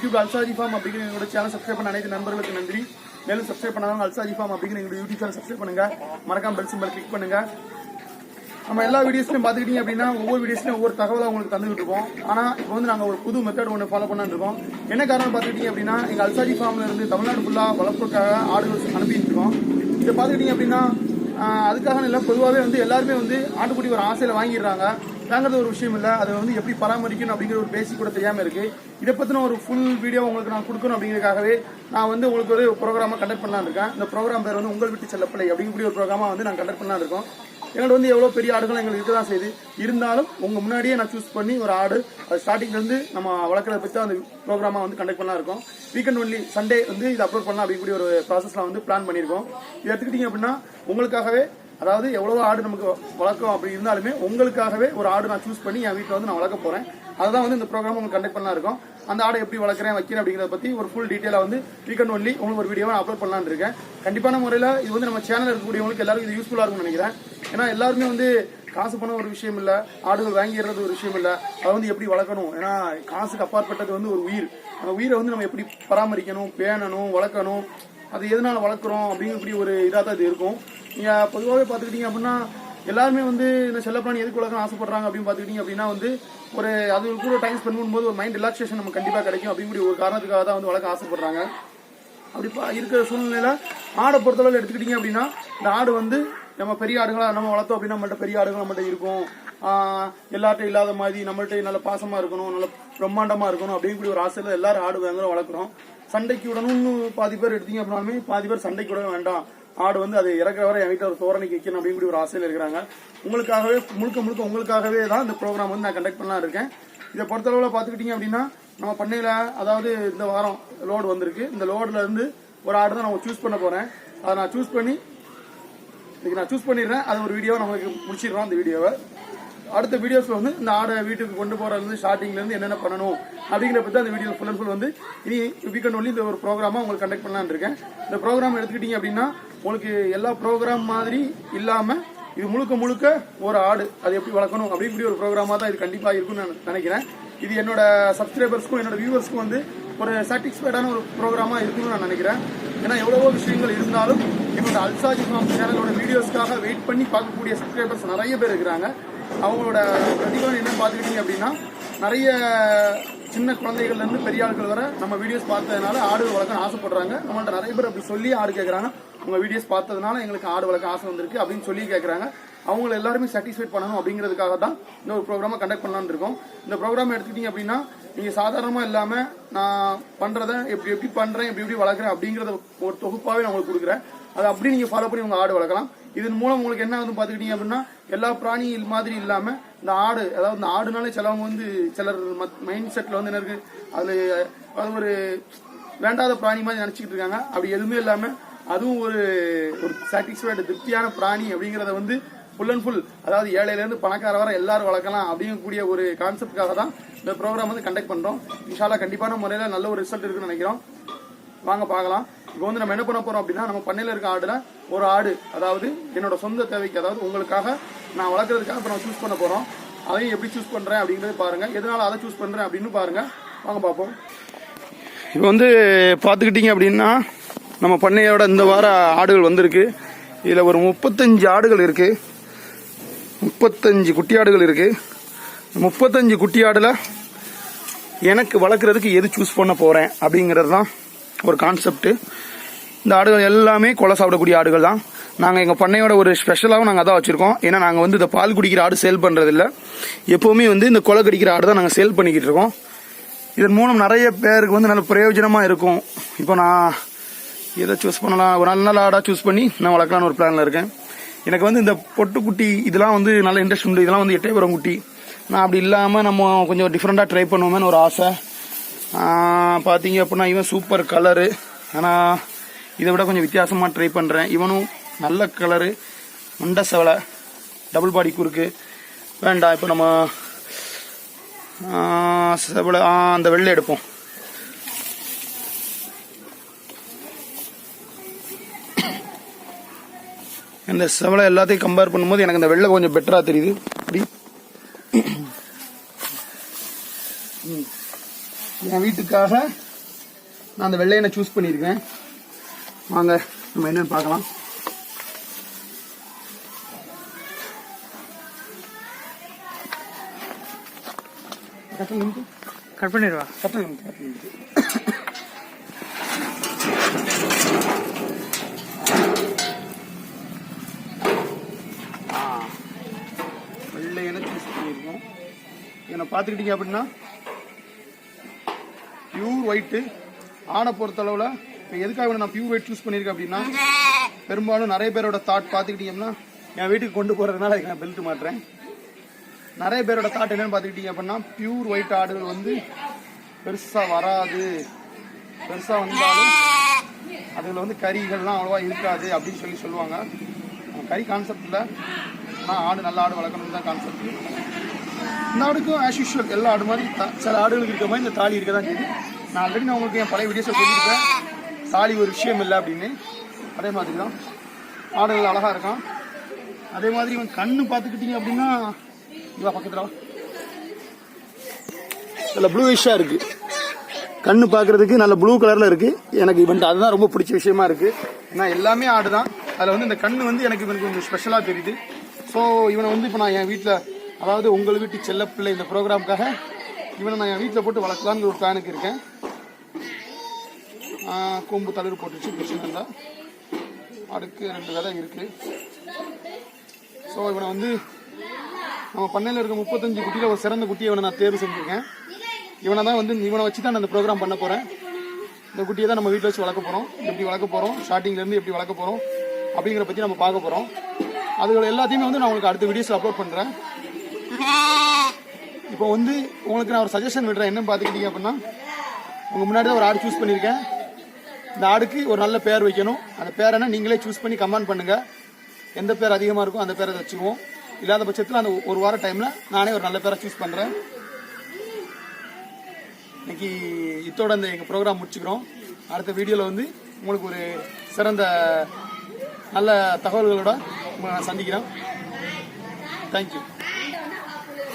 YouTube அல்சாஜி form அப்படிங்கிற எங்களோட channel subscribe பண்ண அனைத்து நண்பர்களுக்கு நன்றி. மேலும் சப்ஸ்கிரைப் பண்ணாலும் அல்சாஜி ஃபார்ம் அப்படிங்கிற எங்களோட யூடியூப் சேனல் சப்ஸ்கிரைப் பண்ணுங்க. மறக்காம பெல் சிம்பல் கிளிக் பண்ணுங்க. நம்ம எல்லா வீடியோஸ்லையும் பார்த்துக்கிட்டீங்க அப்படின்னா ஒவ்வொரு வீடியோஸ்லையும் ஒவ்வொரு தகவலாக உங்களுக்கு தந்துகிட்டு இருக்கோம். ஆனால் இப்போ வந்து நாங்கள் ஒரு புது மெத்தட் ஒன்று ஃபாலோ பண்ணான்னு இருக்கோம். என்ன காரணம் பார்த்துக்கிட்டீங்க அப்படின்னா எங்கள் அல்சாரி ஃபார்ம்ல இருந்து தமிழ்நாடு ஃபுல்லாக வளர்ப்புக்காக ஆடுகள் அனுப்பிட்டு இருக்கோம் இதை பார்த்துக்கிட்டீங்க அப்படின்னா அதுக்காக இல்லை பொதுவாகவே வந்து எல்லாருமே வந்து ஆட்டுக்குட்டி ஒரு ஆசையில் வாங்கிடுறாங்க. வாங்குறது ஒரு விஷயம் இல்லை. அதை வந்து எப்படி பராமரிக்கணும் அப்படிங்கிற ஒரு பேசிக் கூட தெரியாமல் இருக்கு. இதை பற்றின ஒரு ஃபுல் வீடியோ உங்களுக்கு நான் கொடுக்கணும் அப்படிங்கிறதுக்காகவே நான் வந்து உங்களுக்கு ஒரு ப்ரோக்ராமாக கண்டக்ட் பண்ணலான்னு இருக்கேன். இந்த ப்ரோக்ராம் பேர் வந்து உங்கள் வீட்டு செல்லப்பிள்ளை அப்படிங்கக்கூடிய ஒரு ப்ரோக்ராமாக வந்து நான் கண்டக்ட் பண்ணலான்னு இருக்கோம். எங்கள்கிட்ட வந்து எவ்வளோ பெரிய ஆடுகளும் எங்களுக்கு இருக்க தான் செய்யுது. இருந்தாலும் உங்கள் முன்னாடியே நான் சூஸ் பண்ணி ஒரு ஆடு அது ஸ்டார்டிங்லேருந்து நம்ம வளர்க்குறத பற்றி அந்த ப்ரோக்ராமாக வந்து கண்டக்ட் பண்ணலாம் இருக்கோம். வீக்கெண்ட் ஒன்லி சண்டே வந்து இது அப்லோட் பண்ணலாம் அப்படிங்கக்கூடிய ஒரு ப்ராசஸ்லாம் வந்து பிளான் பண்ணியிருக்கோம். இது எடுத்துக்கிட்டிங்க அப்படின்னா உங்களுக்காகவே அதாவது எவ்வளோ ஆடு நமக்கு வளர்க்கும் அப்படி இருந்தாலுமே உங்களுக்காகவே ஒரு ஆடு நான் சூஸ் பண்ணி என் வீட்டில் வந்து நான் வளர்க்க போகிறேன் அதுதான் வந்து இந்த ப்ரோக்ராம் உங்களுக்கு கண்டக்ட் பண்ணலாம் இருக்கும். அந்த ஆடை எப்படி வளர்க்குறேன் வைக்கிறேன் அப்படிங்கிறத பற்றி ஒரு ஃபுல் டீட்டெயிலாக வந்து வீக்கெண்ட் ஒன்லி உங்களுக்கு ஒரு வீடியோவை அப்லோட் பண்ணலாம்னு இருக்கேன். கண்டிப்பான முறையில் இது வந்து நம்ம சேனல் இருக்கக்கூடியவங்களுக்கு எல்லாருக்கும் இது யூஸ்ஃபுல்லாக இருக்கும்னு நினைக்கிறேன். ஏன்னா எல்லாருமே வந்து காசு பணம் ஒரு விஷயம் இல்லை ஆடுகள் வாங்கிடுறது ஒரு விஷயம் இல்லை அதை வந்து எப்படி வளர்க்கணும்? ஏன்னா காசுக்கு அப்பாற்பட்டது வந்து ஒரு உயிர். அந்த உயிரை வந்து நம்ம எப்படி பராமரிக்கணும் பேணணும் வளர்க்கணும் அது எதனால் வளர்க்குறோம் அப்படிங்கிற இப்படி ஒரு இதாக தான் இது இருக்கும். நீங்கள் பொதுவாகவே பார்த்துக்கிட்டீங்க அப்படின்னா எல்லாருமே வந்து இந்த செல்லப்பிராணி எதுக்கு வளர்க்கணும் ஆசைப்படுறாங்க அப்படின்னு பார்த்துக்கிட்டீங்க அப்படின்னா வந்து ஒரு அது கூட டைம் ஸ்பெண்ட் பண்ணும்போது ஒரு மைண்ட் ரிலாக்ஸேஷன் நமக்கு கண்டிப்பாக கிடைக்கும் அப்படிங்கக்கூடிய ஒரு காரணத்துக்காக தான் வந்து வளர்க்க ஆசைப்படுறாங்க. அப்படி பா- இருக்கிற சூழ்நிலையில ஆடை பொறுத்தளவு எடுத்துக்கிட்டீங்க அப்படின்னா இந்த ஆடு வந்து நம்ம பெரிய ஆடுகளா நம்ம வளர்த்தோம் அப்படின்னா நம்மள்ட்ட பெரிய ஆடுகள் நம்மள்ட்ட இருக்கும். எல்லார்ட்டையும் இல்லாத மாதிரி நம்மள்ட்ட நல்ல பாசமா இருக்கணும் நல்ல பிரம்மாண்டமா இருக்கணும் அப்படிங்கக்கூடிய ஒரு ஆசையில எல்லாரும் ஆடு வாங்குறோம் வளர்க்குறோம். சண்டைக்கு விடணும்னு பாதி பேர் எடுத்தீங்க அப்படின்னாலுமே பாதி பேர் சண்டைக்கு விடவே வேண்டாம். ஆடு வந்து அது இறக்குற வரை என் வீட்டில் ஒரு தோரணைக்கு வைக்கணும் அப்படின்னு ஒரு ஆசையில் இருக்கிறாங்க. உங்களுக்காகவே முழுக்க முழுக்க உங்களுக்காகவே தான் இந்த ப்ரோக்ராம் வந்து நான் கண்டக்ட் பண்ணலாம் இருக்கேன். இதை பொறுத்தளவில் பார்த்துக்கிட்டீங்க அப்படின்னா நம்ம பண்ணையில் அதாவது இந்த வாரம் லோடு வந்திருக்கு. இந்த லோடுல இருந்து ஒரு ஆடு தான் நம்ம சூஸ் பண்ண போகிறேன் அதை நான் சூஸ் பண்ணி இன்னைக்கு நான் சூஸ் பண்ணிடுறேன். அது ஒரு வீடியோவை நம்மளுக்கு முடிச்சிடுறோம் அந்த வீடியோவை அடுத்த வீடியோஸ்ல வந்து இந்த ஆடை வீட்டுக்கு கொண்டு போறதுல இருந்து ஸ்டார்டிங்ல இருந்து என்னென்ன பண்ணணும் அப்படிங்கிற பத்தி அந்த வீடியோ ஃபுல் அண்ட் ஃபுல் வந்து இனி வீக்கெண்ட் ஒன்லி இந்த ஒரு ப்ரோக்ராமா உங்களுக்கு கண்டக்ட் பண்ணலான்னு இருக்கேன். இந்த ப்ரோக்ராம் எடுத்துக்கிட்டீங்க அப்படின்னா உங்களுக்கு எல்லா ப்ரோக்ராம் மாதிரி இல்லாம இது முழுக்க முழுக்க ஒரு ஆடு அது எப்படி வளர்க்கணும் அப்படிங்கிற ஒரு ப்ரோக்ராமா தான் இது கண்டிப்பா இருக்கும்னு நான் நினைக்கிறேன். இது என்னோட சப்ஸ்கிரைபர்ஸ்க்கும் என்னோட வியூவர்ஸ்க்கும் வந்து ஒரு சாட்டிஸ்ஃபைடான ஒரு ப்ரோக்ராமா இருக்கும்னு நான் நினைக்கிறேன். ஏன்னா எவ்வளவோ விஷயங்கள் இருந்தாலும் என்னோட அல்சாஜி ஃபார்ம் சேனலோட வீடியோஸ்க்காக வெயிட் பண்ணி பார்க்கக்கூடிய சப்ஸ்கிரைபர்ஸ் நிறைய பேர் இருக்கிறாங்க. அவங்களோட பிரதிபலன் என்ன பார்த்துக்கிட்டீங்க அப்படின்னா நிறைய சின்ன குழந்தைகள்ல இருந்து பெரிய ஆட்கள் வர நம்ம வீடியோஸ் பார்த்ததுனால ஆடு வளர்க்க ஆசைப்படுறாங்க. நம்மள்ட்ட நிறைய பேர் அப்படி சொல்லி ஆடு கேட்கறாங்க உங்க வீடியோஸ் பார்த்ததுனால எங்களுக்கு ஆடு வளர்க்க ஆசை வந்திருக்கு அப்படின்னு சொல்லி கேட்கறாங்க அவங்கள எல்லாருமே சாட்டிஸ்ஃபைட் பண்ணணும் அப்படிங்கிறதுக்காக தான் இந்த ஒரு ப்ரோக்ராமை கண்டக்ட் பண்ணலான்னு இருக்கோம். இந்த ப்ரோக்ராம் எடுத்துக்கிட்டீங்க அப்படின்னா நீங்க சாதாரணமா இல்லாம நான் பண்றத எப்படி எப்படி பண்றேன் எப்படி எப்படி வளர்க்குறேன் அப்படிங்கறத ஒரு தொகுப்பாவே நான் உங்களுக்கு கொடுக்குறேன். அதை அப்படி நீங்க ஃபாலோ பண்ணி உங்க ஆடு வளர்க்கலாம். இதன் மூலம் உங்களுக்கு என்ன ஆகுதுன்னு பாத்துக்கிட்டீங்க அப்படின்னா எல்லா பிராணியும் மாதிரி இல்லாம இந்த ஆடு அதாவது இந்த ஆடுனாலே சிலவங்க வந்து சிலர் மைண்ட் செட்ல வந்து என்ன இருக்கு? அது ஒரு வேண்டாத பிராணி மாதிரி நினச்சிக்கிட்டு இருக்காங்க. அப்படி எதுவுமே இல்லாம அதுவும் ஒரு ஒரு சாட்டிஸ்ஃபைடு திருப்தியான பிராணி அப்படிங்கறத வந்து ஃபுல் அண்ட் ஃபுல் அதாவது ஏழையிலேருந்து பணக்கார வர எல்லாரும் வளர்க்கலாம் அப்படிங்கக்கூடிய ஒரு கான்செப்டுக்காக தான் இந்த ப்ரோக்ராம் வந்து கண்டக்ட் பண்ணுறோம் இன்ஷாலா கண்டிப்பான முறையில் நல்ல ஒரு ரிசல்ட் இருக்குன்னு நினைக்கிறோம். வாங்க பார்க்கலாம். இப்போ வந்து நம்ம என்ன பண்ண போறோம் அப்படின்னா நம்ம பண்ணையில இருக்க ஆடுல ஒரு ஆடு அதாவது என்னோட சொந்த தேவைக்கு அதாவது உங்களுக்காக நான் வளர்க்குறதுக்காக இப்போ நம்ம சூஸ் பண்ண போறோம். அதையும் எப்படி சூஸ் பண்றேன் அப்படிங்கறத பாருங்க. எதனால அதை சூஸ் பண்றேன் அப்படின்னு பாருங்க. வாங்க பார்ப்போம் இப்போ வந்து பார்த்துக்கிட்டீங்க அப்படின்னா நம்ம பண்ணையோட இந்த வார ஆடுகள் வந்திருக்கு. இதில் ஒரு முப்பத்தஞ்சு ஆடுகள் இருக்கு. முப்பத்தஞ்சு குட்டி ஆடுகள் இருக்கு. முப்பத்தஞ்சு குட்டி ஆடுல எனக்கு வளர்க்குறதுக்கு எது சூஸ் பண்ண போறேன் அப்படிங்கிறது தான் ஒரு கான்செப்ட்டு இந்த ஆடுகள் எல்லாமே கொலை சாப்பிடக்கூடிய ஆடுகள் தான். நாங்கள் எங்கள் பண்ணையோட ஒரு ஸ்பெஷலாகவும் நாங்கள் அதான் வச்சுருக்கோம். ஏன்னா நாங்கள் வந்து இந்த பால் குடிக்கிற ஆடு சேல் பண்ணுறதில்ல எப்போவுமே வந்து இந்த கொலை கடிக்கிற ஆடு தான் நாங்கள் சேல் பண்ணிக்கிட்டு இருக்கோம். இதன் மூலம் நிறைய பேருக்கு வந்து நல்ல பிரயோஜனமாக இருக்கும். இப்போ நான் எதை சூஸ் பண்ணலாம்? ஒரு நல்ல நல்ல ஆடாக சூஸ் பண்ணி நான் வளர்க்கலான்னு ஒரு பிளானில் இருக்கேன். எனக்கு வந்து இந்த பொட்டுக்குட்டி இதெல்லாம் வந்து நல்ல இன்ட்ரெஸ்ட் உண்டு. இதெல்லாம் வந்து எட்டயபுரம் குட்டி. நான் அப்படி இல்லாமல் நம்ம கொஞ்சம் டிஃப்ரெண்ட்டாக ட்ரை பண்ணுவோமேனு ஒரு ஆசை. பார்த்தீங்க அப்படின்னா இவன் சூப்பர் கலரு ஆனால் இதை விட கொஞ்சம் வித்தியாசமாக ட்ரை பண்ணுறேன் இவனும் நல்ல கலரு முண்டை செவலை. டபுள் பாடி குறுக்கு. வேண்டாம் இப்போ நம்ம செவலை அந்த வெள்ளை எடுப்போம். இந்த செவலை எல்லாத்தையும் கம்பேர் பண்ணும்போது எனக்கு இந்த வெள்ளை கொஞ்சம் பெட்டராக தெரியுது. அப்படி என் வீட்டுக்காக நான் அந்த வெள்ளையனை சூஸ் பண்ணியிருக்கேன் வாங்க நம்ம என்னன்னு பார்க்கலாம். கட்டல் நிமித்து. கட் பண்ணிடுவா. கட்டல் நிமித்து, கட்டல் பியூர் ஒயிட்டு ஆடை பொறுத்தளவில் இப்போ எதுக்காக நான் பியூர் ஒயிட் சூஸ் பண்ணியிருக்கேன் அப்படின்னா பெரும்பாலும் நிறைய பேரோட தாட் பார்த்துக்கிட்டீங்கன்னா என் வீட்டுக்கு கொண்டு போகிறதுனால அதுக்கு நான் பெல்ட் மாட்டுறேன் நிறைய பேரோட தாட் என்னென்னு பார்த்துக்கிட்டீங்க அப்படின்னா பியூர் ஒயிட் ஆடுகள் வந்து பெருசாக வராது. பெருசாக வந்தாலும் அதில் வந்து கறிகள்லாம் அவ்வளோவா இருக்காது அப்படின்னு சொல்லி சொல்லுவாங்க. கறி கான்செப்டில் ஆனால் ஆடு நல்ல ஆடு வளர்க்கணும் தான் கான்செப்ட் இந்த ஆடுக்கும் ஆஸ் யூஷுவல் எல்லா ஆடு மாதிரி சில ஆடுகளுக்கு இருக்க மாதிரி இந்த தாலி இருக்க தான் செய்யுது. நான் ஆல்ரெடி நான் உங்களுக்கு என் பழைய வீடியோஸில் சொல்லியிருக்கேன். தாலி ஒரு விஷயம் இல்லை அப்படின்னு. அதே மாதிரி தான். ஆடுகள் அழகாக இருக்கான். அதே மாதிரி இவன் கண்ணு பார்த்துக்கிட்டீங்க அப்படின்னா இவா பக்கத்தில் நல்ல ப்ளூவிஷாக இருக்குது கண்ணு பார்க்கறதுக்கு நல்ல ப்ளூ கலரில் இருக்குது எனக்கு இவன்ட்டு அதுதான் ரொம்ப பிடிச்ச விஷயமா இருக்குது ஏன்னா எல்லாமே ஆடு தான் அதில் வந்து இந்த கண்ணு வந்து எனக்கு இவனுக்கு கொஞ்சம் ஸ்பெஷலாக தெரியுது. ஸோ இவனை வந்து இப்போ நான் என் வீட்டில் அதாவது உங்கள் வீட்டு செல்லப்பிள்ளை இந்த ப்ரோக்ராமுக்காக இவனை நான் என் வீட்டில் போட்டு வளர்க்கலான்னு ஒரு பிளானுக்கு இருக்கேன். கொம்பு தளிர் போட்டுச்சு பிரச்சனை இல்லை. அடுக்கு ரெண்டு விதை இருக்குது ஸோ இவனை வந்து நம்ம பண்ணையில் இருக்க முப்பத்தஞ்சு குட்டியில் ஒரு சிறந்த குட்டியை இவனை நான் தேர்வு செஞ்சுருக்கேன். இவனை தான் வந்து இவனை வச்சு தான் நான் இந்த ப்ரோக்ராம் பண்ண போகிறேன் இந்த குட்டியை தான் நம்ம வீட்டில் வச்சு வளர்க்க போகிறோம் எப்படி வளர்க்க போகிறோம் ஸ்டார்டிங்லேருந்து எப்படி வளர்க்க போகிறோம் அப்படிங்கிற பற்றி நம்ம பார்க்க போகிறோம் அதுகள் எல்லாத்தையுமே வந்து நான் உங்களுக்கு அடுத்த வீடியோஸில் அப்லோட் பண்ணுறேன் இப்போ வந்து உங்களுக்கு நான் ஒரு சஜஷன் விடுறேன். என்ன பார்த்துக்கிட்டீங்க அப்படின்னா உங்கள் முன்னாடி தான் ஒரு ஆடு சூஸ் பண்ணியிருக்கேன். இந்த ஆடுக்கு ஒரு நல்ல பேர் வைக்கணும். அந்த பேர் நீங்களே சூஸ் பண்ணி கமெண்ட் பண்ணுங்கள் எந்த பேர் அதிகமாக இருக்கோ அந்த பேரை வச்சுக்குவோம். இல்லாத பட்சத்தில் அந்த ஒரு வார டைமில் நானே ஒரு நல்ல பேரை சூஸ் பண்ணுறேன் இன்னைக்கு இத்தோட அந்த எங்கள் ப்ரோக்ராம் முடிச்சுக்கிறோம். அடுத்த வீடியோவில் வந்து உங்களுக்கு ஒரு சிறந்த நல்ல தகவல்களோட உங்களை நான் சந்திக்கிறேன். தேங்க்யூ